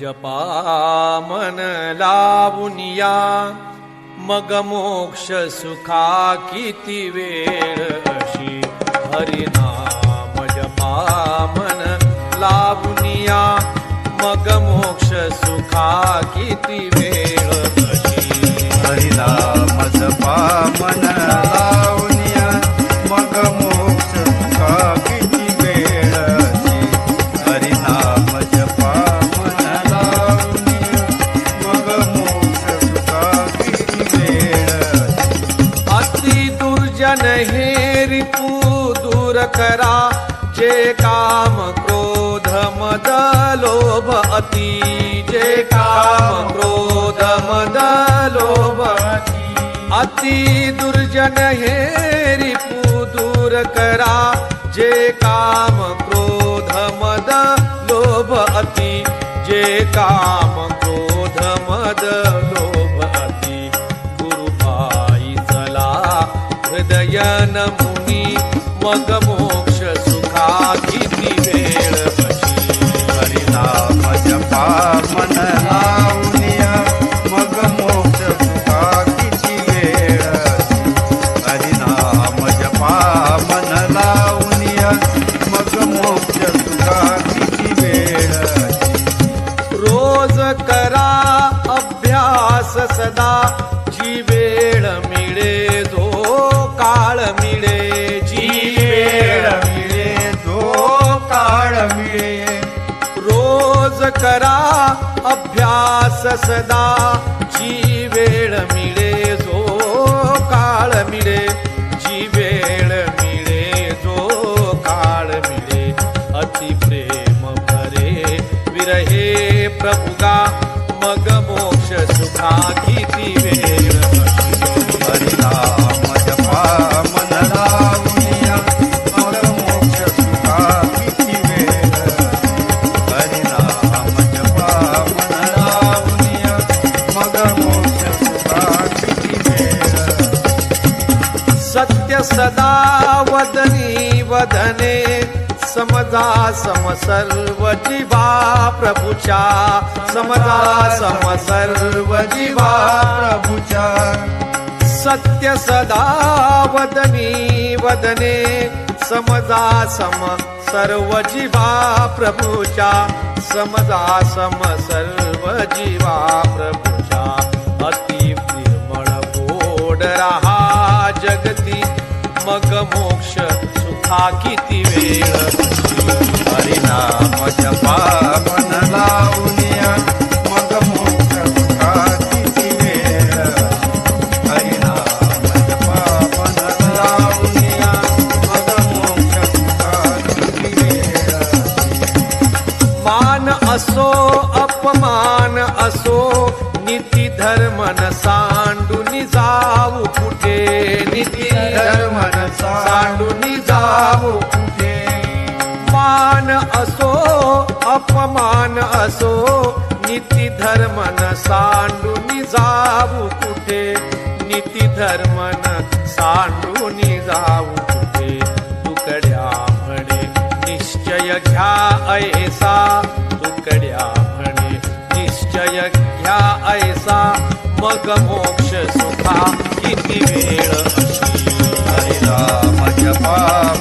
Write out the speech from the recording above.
जपा मन लावुनिया मग मोक्ष सुखा किती अशी. हरिनाम जपा मन लावुनिया मग मोक्ष सुखा किती वेळ अशी. हरिनाम जपा मन दुर्जन हे दूर करा, जे काम क्रोध मद लोभ अति। जे काम क्रोध मद लोभ अति दुर्जन हे दूर करा, जे काम क्रोध मद लोभ अति। जे काम हृदय मुनी मग मोक्ष सुखा किती वेळ. कशी हरिनाम जपा मन लावनिया मग मोक्ष सुखा किती वेळची हरिनाम जपा मन लावनिया मग मोक्ष सुखा किती रोज करा अभ्यास सदा करा अभ्यास सदा। जी वेळ मिळे, जो काळ मिळे। जी वेळ मिळे, जो काळ मिळे। अति प्रेम भरे, विरहे प्रभुगा। मग मोक्ष सुखा किती वेळ। सदा वदनी वदने समजा सम सर्व जीवा प्रभुचा। समजा सम सर्व जीवा प्रभुचा। सत्य सदा वदनी वदने समजा सम सर्व जीवा प्रभुचा। समजा सम सर्व जीवा प्रभुचा। अति निर्मळ गोड रहा जगती मग मोक्ष सुखा किती वेळ? हरिनाम जपा मन लावू. असो नीती धर्म न सांडून जाऊ कुठे? नीती धर्म न सांडून जाऊ कुठे? तुकड्या म्हणे निश्चय घ्या ऐसा. तुकड्या म्हणे निश्चय घ्या ऐसा. मग मोक्ष सुखा किती वेळ अशी. हरिनाम जपा